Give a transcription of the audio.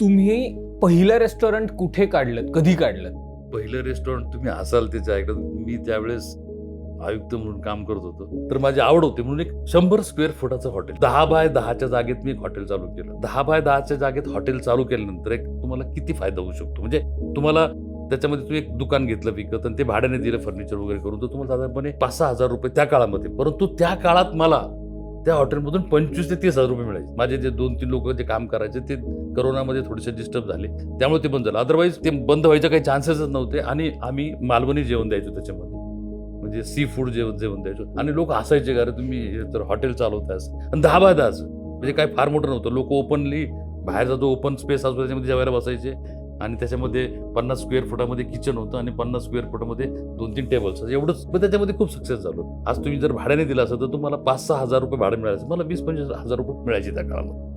तुम्ही पहिलं रेस्टॉरंट कुठे काढलं कधी काढलं पहिलं रेस्टॉरंट तुम्ही असाल त्याच्या ऐकलं मी त्यावेळेस आयुक्त म्हणून काम करत होतो. तर माझी आवड होती म्हणून एक शंभर स्क्वेअर फुटाचं हॉटेल दहा बाय दहाच्या जागेत मी एक हॉटेल चालू केलं. दहा बाय दहाच्या जागेत हॉटेल चालू केल्यानंतर एक तुम्हाला किती फायदा होऊ शकतो? म्हणजे तुम्हाला त्याच्यामध्ये तुम्ही एक दुकान घेतलं विकत आणि ते भाड्याने दिलं फर्निचर वगैरे करून तर तुम्हाला साधारणपणे पाच सहा हजार रुपये त्या काळामध्ये. परंतु त्या काळात मला त्या हॉटेलमधून पंचवीस ते तीस हजार रुपये मिळायचे. माझे जे दोन तीन लोक जे काम करायचे ते करोनामध्ये थोडेसे डिस्टर्ब झाले. त्यामुळे ते बंद झालं. अदरवाईज ते बंद व्हायचे काही चान्सेसच नव्हते आणि आम्ही मालवणी जेवण द्यायचो त्याच्यामध्ये. म्हणजे सी फूड जेवण जेवण द्यायचो. आणि लोक हसायचे का तुम्ही हे तर हॉटेल चालवतास आणि दहा बाय दहाच म्हणजे काय फार मोठं नव्हतं. लोक ओपनली बाहेरचा जो ओपन स्पेस असतो त्याच्यामध्ये जेवायला बसायचे. आणि त्याच्यामध्ये पन्नास स्क्वेअर फुटामध्ये किचन होतं आणि पन्नास स्क्वेअर फुटामध्ये दोन तीन टेबल्स एवढंच. मग त्याच्यामध्ये खूप सक्सेस झालो. आज तुम्ही जर भाड्याने दिला असं तर तुम्हाला पाच सहा हजार रुपये भाडं मिळायचं मला वीस पंचवीस हजार रुपये मिळायचे त्या काळामध्ये.